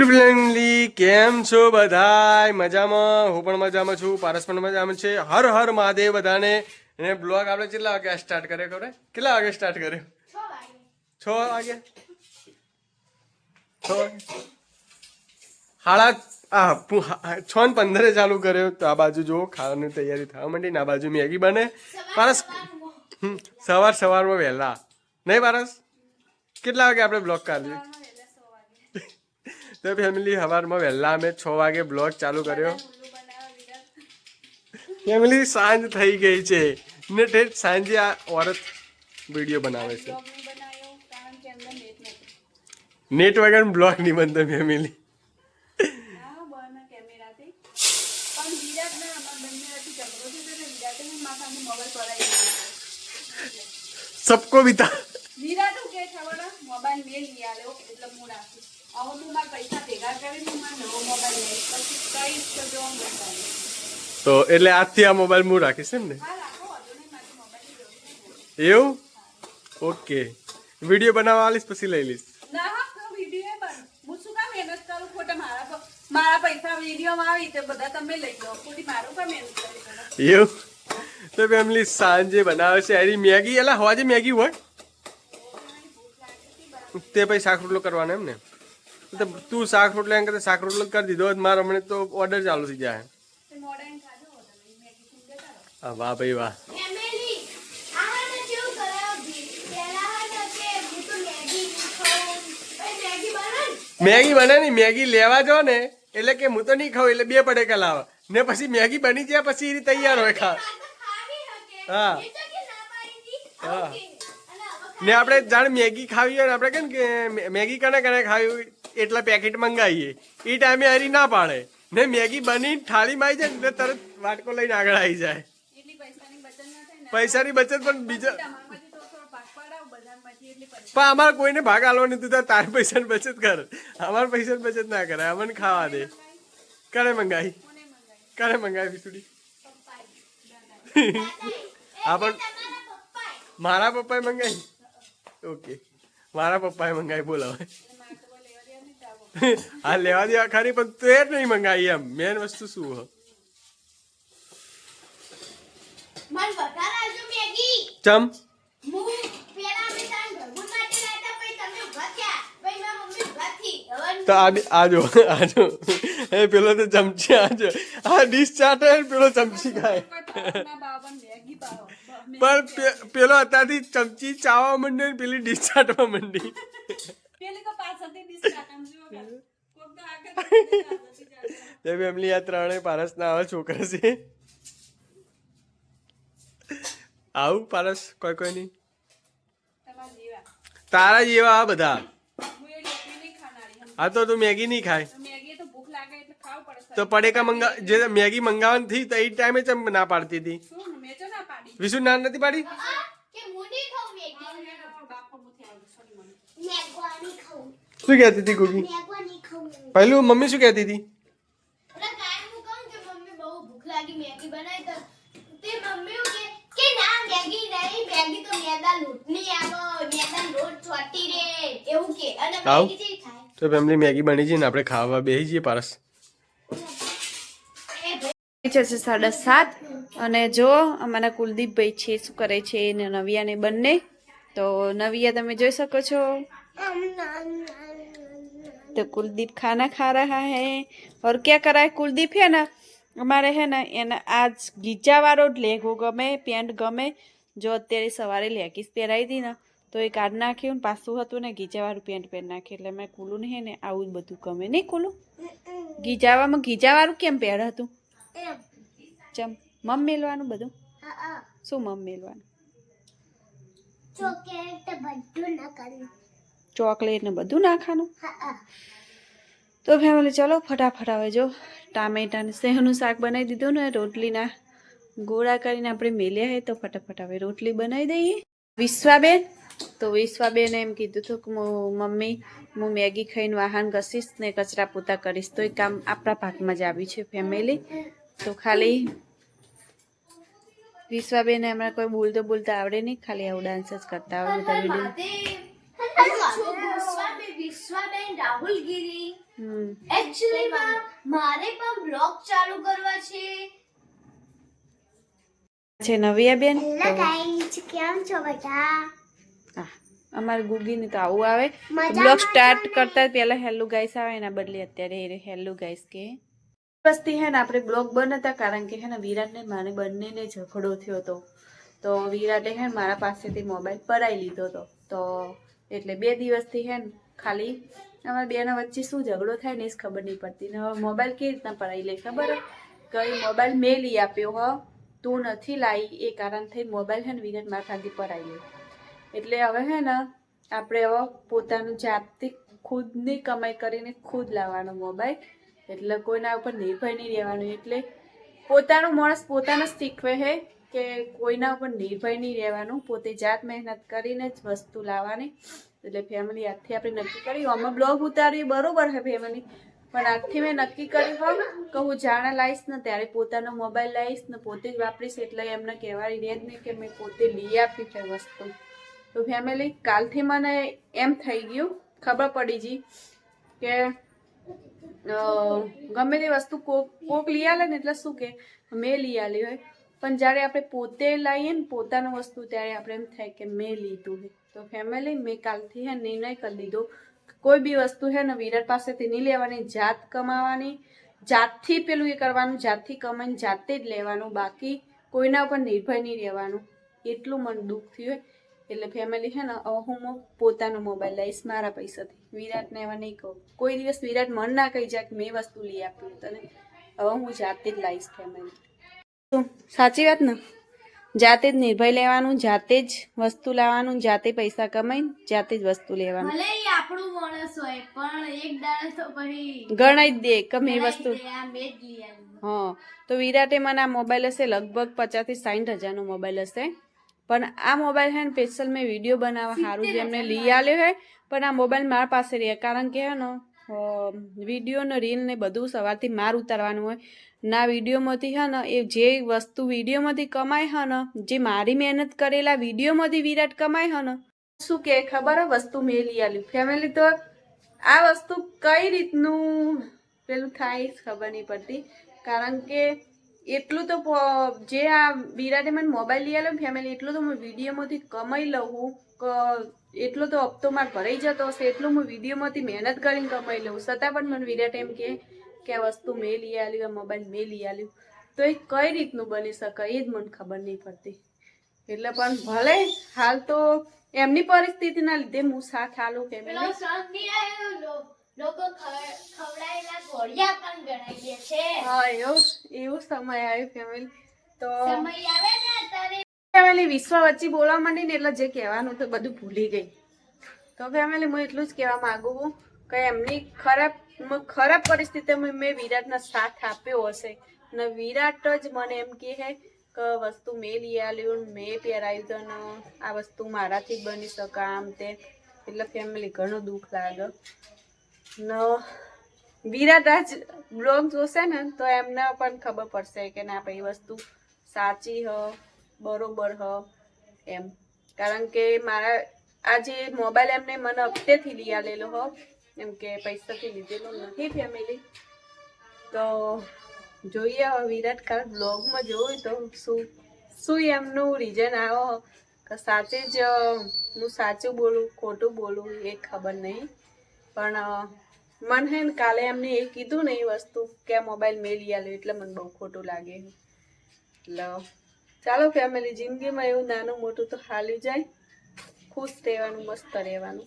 કેમ છો બધાય? મજામાં? હું પણ મજામાં છું. પારસ પણ મજામાં છે. હર હર મહાદેવ બધાને. અને બ્લોગ આપણે કેટલા વાગે સ્ટાર્ટ કર્યો ખબર? કેટલા વાગે સ્ટાર્ટ કર્યો? છ વાગે. છ વાગે? સાડા આ છ ને પંદરે ચાલુ કર્યો. તો આ બાજુ જો ખાવાની તૈયારી થવા માંડી ને આ બાજુ મેગી બને. પારસ સવાર સવારમાં વહેલા. નહીં પારસ? કેટલા વાગે આપણે બ્લોગ કાઢીએ? તો ફેમિલી સવારમાં વહેલા અમે છ વાગે બ્લોગ ચાલુ કર્યો. ફેમિલી સાંજ થઈ ગઈ છે. ને ઠેઠ સાંજે આ ઓરત વીડિયો બનાવે છે. નેટ વગર બ્લોગ નહીં બનતો ફેમિલી સબકો બીતા મોબાઈલ મેં લઈ આવ્યો એટલે હું રાખીશ હવે હું મારા પૈસા ભેગા કરીને હું મારો નવો મોબાઈલ લઈશ. પછી કઈશ તો જો હું તો એટલે આજથી આ મોબાઈલ હું રાખીશ એમ ને. એવું? ઓકે. વીડિયો બનાવવા આવીશ પછી લઈ લઈશ. મારા પૈસા વિડીયોમાં આવી તે બધા તમે લઈ લો. ખોટી મારું કામ મહેનત કરી એવું? તો ફેમિલી સાંજે બનાવે છે એની મેગી. એલા હવાજે મેગી હોય? તે પછી શાક રોટલો કરવાનો એમ ને? તો તું શાક રોટલા એમ કરતા શાક રોટલો કરી દીધો. મારો મને હમણાં તો ઓર્ડર ચાલુ થઈ જાય. હા. વાહ ભાઈ વાહ. કે મેગી બને મેગી ને મેગી લેવા જો ને એટલે કે હું તો નહીં ખાઉં એટલે બે પડે લાવે. ને પછી મેગી બની જાય પછી એ તૈયાર હોય ખા. હા. કે હા. ને આપણે જાણે મેગી ખાવી હોય ને આપણે કેમ કે મે- મેગી કને કને ખાવી હોય? એટલા પેકેટ મંગાવીએ એ ટાઈમે હરી ના પાડે. ને મેગી બની થાળીમાં આવી જાય ને તરત વાટકો લઈને આગળ આવી જાય. પૈસાની બચત પણ બીજા પણ અમારે કોઈને ભાગ આલવા તું તાર પૈસાની બચત કર. અમારે પૈસાની બચત ના કરે અમને ખાવા દે. કરે મંગાવી કરે મંગાવી બિસુડી. હા પણ મારા પપ્પાએ મંગાવી ઓકે. મારા પપ્પાએ મંગાવી બોલાવે એટલે મારે તો કોઈ લેવા દેવા નહીં જાવું. હા લેવા દેવા ખરી પણ તે જ નહીં મંગાવી એમ. મેન વસ્તુ શું હો? ચમ? તો આ આજો આજો એ પેલો તો ચમચી આજો આ ડીશ ચાટે ને પેલો ચમચી ખાય. પણ પેલો અત્યારથી ચમચી ચાવા માંડે ને પેલી ડીશ ચાટવા માંડી. પેલી તો પાછળથી ડીશ જુઓ કોક તો આગળ તે ફેમિલી આ ત્રણેય પારસના આવા છોકરા છે. આવું પારસ કોઈ કોઈ નહીં. તારા જેવા આ બધા. હું તો તું મેગી નહીં ખાય. તો પડેકા મંગા જે મેગી મંગાવવાની થી તો એ ટાઈમે ચમ ના પાડતી હતી. વિશુ ના નથી પાડી આ કે હું નહીં ખાઉં મેગી હવે બાપો મુથી આવ્યો સોરી મને મેગવાની ખાઉં શું કહેતી હતી કુકી પહેલું મમ્મી શું કહેતી હતી? એટલે કાયમ હું કહું કે મમ્મી બહુ ભૂખ લાગી મેગી તો તે મમ્મી એવું કે કે ના મેગી નહીં મેગી તો મેદા લોટની આવે મેદા લોટ ચોટી રે એવું કે. અને આવું? મેગી જેવી થાય તો ફેમિલી મેગી બની જઈને આપણે ખાવા બેસી જઈએ પારસ. છે સાડા સાત. અને જો અમારા કુલદીપભાઈ છે શું કરે છે ને નવિયાને બંને? તો નવિયા તમે જોઈ શકો છો? तो कुलदीप खाना खा रहा है और क्या करा है कुलदीप है ना અમારે હે ને એને આજ ગીચાવાળો જ લેઘો ગમે પેન્ટ ગમે જો અત્યારે સવારે લેગીસ પહેરાવી હતી ને તો એ કાઢ નાખ્યું ને પાછું હતું ને ગીચાવાળું પેન્ટ પહેરી નાખ્યું એટલે મેં કુલું હે ને આવું જ બધું ગમે નહીં કુલું ગીજાવામાં ગીજાવાળું કેમ પહેર હતું એમ ચમ મમ મેલવાનું બધું હા હા શું મમ મેલવાનું ચોકલેટ ના બધું નાખવાનું. તો ફેમિલી ચલો ફટાફટ હવે જો ટામેટા ને સેવનું શાક બનાવી દીધું ને રોટલીના ગોળા કરીને આપણે મેલ્યા હે તો ફટાફટ હવે રોટલી બનાવી દઈએ. વિશ્વાબેન? તો વિશ્વાબેને એમ કીધું હતું કે મમ્મી હું મેગી ખાઈને વાહન ઘસીશ ને કચરા પોતા કરીશ. તો એ કામ આપણા ભાગમાં જ આવ્યું છે ફેમિલી તો ખાલી વિશ્વાબેન હમણાં કોઈ બોલતો બોલતા આવડે નહીં ખાલી આવું ડાન્સ જ કરતા હોય બધા વીડિયો વિશ્વાબેન રાહુલગીરી એકચ્યુઅલી મારે પણ બ્લોગ ચાલુ કરવા છે. છે નવિયાબેન હેલો ગાઈસ કેમ છો બધા? અમારે ગુગીને તો આવું આવે. બ્લોગ સ્ટાર્ટ કરતા પહેલા હેલ્લો ગાઈસ આવે એના બદલે અત્યારે હેલ્લો ગાઈસ કે. વસ્તી હે ને આપણે બ્લોગ બનાવતા કારણ કે હે ને વિરાટ ને મારે બંનેને ઝઘડો થયો હતો. તો વિરાટે હે મારા પાસેથી મોબાઈલ પરાઈ લીધો હતો. તો એટલે બે દિવસથી હે ને ખાલી અમારા બેના વચ્ચે શું ઝઘડો થાય ને એ જ ખબર નહીં પડતી. ને હવે મોબાઈલ કેવી રીતના પડાવી લે ખબર? હે? કઈ મોબાઈલ મેં લઈ આપ્યો હ, તું નથી લાવી એ કારણ થઈ મોબાઈલ છે ને વિગત મારા ખાનથી પડાવી એટલે હવે હે ને આપણે હવે પોતાનું જાતે ખુદની કમાઈ કરીને ખુદ લાવવાનો મોબાઈલ. એટલે કોઈના ઉપર નિર્ભય નહીં રહેવાનું. એટલે પોતાનું માણસ પોતાને શીખવે છે કે કોઈના ઉપર નિર્ભય નહીં રહેવાનું, પોતે જાત મહેનત કરીને જ વસ્તુ લાવવાની. એટલે ફેમિલી આજથી આપણે નક્કી કર્યું અમે બ્લોગ ઉતારીએ, બરોબર છે ફેમિલી પણ આજથી મેં નક્કી કર્યું હોય કે હું જાણે લાવીશ ને ત્યારે પોતાનો મોબાઈલ લાવીશ ને પોતે જ વાપરીશ એટલે એમને કહેવાની રહે જ નહીં કે મેં પોતે લઈ આપી છે વસ્તુ. તો ફેમિલી કાલથી મને એમ થઈ ગયું, ખબર પડી ગઈ કે ગમે તે વસ્તુ કોક કોક લઈ આવે ને એટલે શું કે, મેં લઈ આલી હોય. પણ જ્યારે આપણે પોતે લાવીએ ને પોતાનું વસ્તુ, ત્યારે આપણે એમ થાય કે મેં લીધું હે તો ફેમિલી મેં કાલથી હે નિર્ણય કરી લીધો. કોઈ બી વસ્તુ છે ને વિરાટ પાસેથી નહીં લેવાની, જાત કમાવાની, જાતથી પેલું એ કરવાનું, જાતથી કમાઈને જાતે જ લેવાનું, બાકી કોઈના ઉપર નિર્ભય નહીં રહેવાનું. એટલું મને દુઃખ થયું એટલે ફેમિલી છે ને હવે હું પોતાનો મોબાઈલ લઈશ, મારા પૈસાથી. વિરાટને એવા નહીં કહું. કોઈ દિવસ વિરાટ મન ના કહી જાય કે મેં વસ્તુ લઈ આપ્યું તને. હવે હું જાતે જ લાવીશ ફેમિલી સાચી વાત ને? જાતે જ નિર્ભય લેવાનું જાતે જ વસ્તુ લાવવાનું જાતે પૈસા કમાઈ જાતે જ વસ્તુ લેવાનું. ભલે ઈ આપણું માણસ હોય પણ એક દાડે તો પછી ગણાઈ જ દે કમ એ વસ્તુ. હા તો વિરાટે મને આ મોબાઈલ હશે લગભગ પચાસથી સાઠ હજારનો મોબાઈલ હશે. પણ આ મોબાઈલ હે ને સ્પેશિયલ મેં વીડિયો બનાવવા સારું જ એમને લઈ આવ્યો હે પણ આ મોબાઈલ મારા પાસે રહે કારણ કે હે ને વીડિયો ને રીલ ને બધું સવારથી માર ઉતારવાનું હોય. ના વિડીયોમાંથી હે ને, એ જે વસ્તુ વિડીયોમાંથી કમાય હે ને, જે મારી મહેનત કરેલા વિડીયોમાંથી વિરાટ કમાય હે ને, શું કે ખબર વસ્તુ મેં લઈ આલ્યું ફેમિલી તો આ વસ્તુ કઈ રીતનું પેલું થાય ખબર નહીં પડતી. કારણ કે એટલું તો જે આ વિરાટે મને મોબાઈલ લઈ આવ્યો ફેમિલી એટલું તો હું વિડીયોમાંથી કમાઈ લઉં એટલો તો હપ્તો માર ભરાઈ જતો હશે એટલું હું વિડીયોમાંથી મહેનત કરીને કમાઈ લઉં. છતાં પણ મને વિરાટ એમ કે કે આ વસ્તુ મેં લઈ આવ્યું આ મોબાઈલ મેં લઈ આવ્યું તો એ કઈ રીતનું બની શકે એ જ મને ખબર નહીં પડતી. એટલે પણ ભલે હાલ તો એમની પરિસ્થિતિના લીધે હું સાથ હાલું લોકો ખવડાયેલા પણ છે. હા એવું એવું સમય આવ્યો ફેમિલી તો સમય આવે ને? ફેમિલી વિશ્વ વચ્ચે બોલવા માંડી ને એટલે જે કહેવાનું તો બધું ભૂલી ગઈ. તો ફેમિલી હું એટલું જ કહેવા માંગુ છું કે એમની ખરાબ ખરાબ પરિસ્થિતિમાં મેં વિરાટનો સાથ આપ્યો હશે. ને વિરાટ જ મને એમ કહે કે વસ્તુ મેં લઈ આવ્યું મેં પહેરાવ્યું તો ને આ વસ્તુ મારાથી બની શકે આમ તે એટલે ફેમિલી ઘણું દુઃખ લાગે. ન વિરાટ આજ બ્લોગ જોશે ને તો એમને પણ ખબર પડશે કે ના ભાઈ વસ્તુ સાચી હ. બરોબર, હ. એમ. કારણ કે મારા, આ જે મોબાઈલ એમને મને હપ્તેથી લઈ આલેલો, હો. એમ કે પૈસાથી લીધેલો નથી ફેમિલી તો જોઈએ હવે વિરાટ કાલ બ્લોગમાં જોયું તો શું શું એમનું રીઝન આવો સાચે જ હું સાચું બોલું, ખોટું બોલું એ ખબર નહીં. પણ મને કાલે એમને એ કીધું ને એ વસ્તુ કે મોબાઈલ મેં લઈ આલ્યો એટલે મને બહુ ખોટું લાગે. એટલે ચાલો ફેમિલી જિંદગીમાં એવું નાનું મોટું તો હાલ્યું જાય. ખુશ રહેવાનું મસ્ત રહેવાનું.